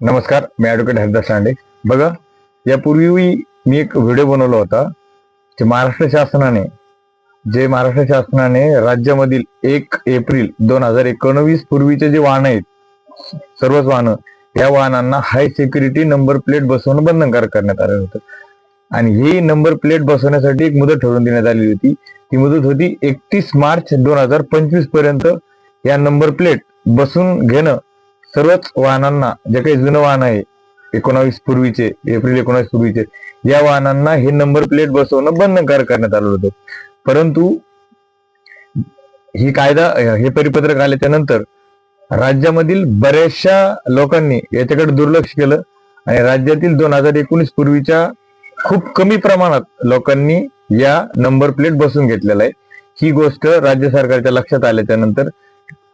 नमस्कार मी ॲडव्होकेट हरिदास लांडे. बघा यापूर्वी मी एक व्हिडिओ बनवला होता जे महाराष्ट्र शासनाने जे महाराष्ट्र शासनाने राज्यामधील एक एप्रिल दोन हजार एकोणवीस पूर्वीचे जे वाहन आहेत सर्वच वाहनं या वाहनांना हाय सिक्युरिटी नंबर प्लेट बसवणं बंधनकारक करण्यात आलं होतं. आणि ही नंबर प्लेट बसवण्यासाठी एक मुदत ठरवून देण्यात आली होती. ती मुदत होती एकतीस मार्च दोन हजार पंचवीसपर्यंत या नंबर प्लेट बसून घेणं सर्वच वाहनांना जे काही जुनं वाहन आहे एकोणावीस पूर्वीचे एप्रिल एकोणावीस पूर्वीचे या वाहनांना हे नंबर प्लेट बसवणं बंधनकारक करण्यात आलं होतं. परंतु ही कायदा हे परिपत्रक आल्याच्यानंतर राज्यामधील बऱ्याचशा लोकांनी याच्याकडे दुर्लक्ष केलं आणि राज्यातील दोन हजार एकोणीस पूर्वीच्या खूप कमी प्रमाणात लोकांनी या नंबर प्लेट बसून घेतलेला आहे. ही गोष्ट राज्य सरकारच्या लक्षात आल्याच्यानंतर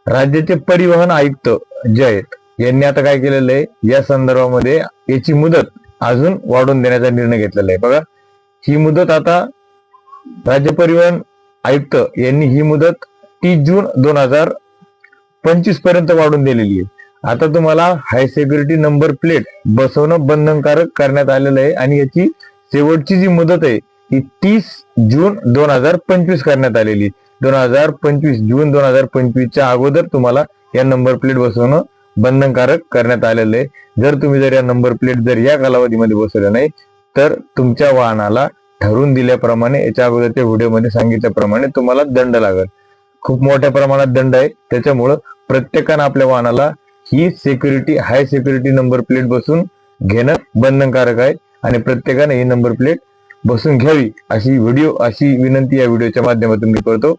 राज्याचे परिवहन आयुक्त जयत यांनी आता काय केलेलं आहे? या संदर्भामध्ये याची मुदत अजून वाढवून देण्याचा निर्णय घेतलेला आहे. बघा ही मुदत आता राज्य परिवहन आयुक्त यांनी ही मुदत तीस जून दोन हजार पंचवीसपर्यंत वाढून दिलेली आहे. आता तुम्हाला हाय सेक्युरिटी नंबर प्लेट बसवणं बंधनकारक करण्यात आलेलं आहे आणि याची शेवटची जी मुदत आहे ती तीस जून दोन हजार पंचवीस करण्यात आलेली दोन हजार पंचवीस जून दोन हजार पंचवीसच्या अगोदर तुम्हाला या नंबर प्लेट बसवणं बंधनकारक करण्यात आलेलं आहे. जर तुम्ही जर या नंबर प्लेट जर या कालावधीमध्ये बसवल्या नाही तर तुमच्या वाहनाला ठरवून दिल्याप्रमाणे याच्या अगोदरच्या व्हिडिओमध्ये सांगितल्याप्रमाणे तुम्हाला दंड लागेल. खूप मोठ्या प्रमाणात दंड आहे. त्याच्यामुळं प्रत्येकानं आपल्या वाहनाला ही security high security number plate बसून घेणं बंधनकारक आहे. आणि प्रत्येकाने ही नंबर प्लेट बसून घ्यावी अशी व्हिडिओ अशी विनंती या व्हिडिओच्या माध्यमातून मी करतो.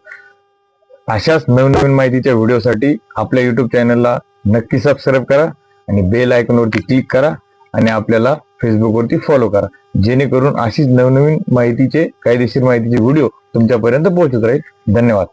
अशाच नवनवीन माहितीच्या व्हिडिओसाठी आपल्या युट्यूब चॅनलला नक्की सबस्क्राईब करा आणि बेल आयकॉनवरती क्लिक करा आणि आपल्याला फेसबुकवरती फॉलो करा. जेणेकरून अशीच नवनवीन माहितीचे कायदेशीर माहितीचे व्हिडिओ तुमच्यापर्यंत पोहोचत राहील. धन्यवाद.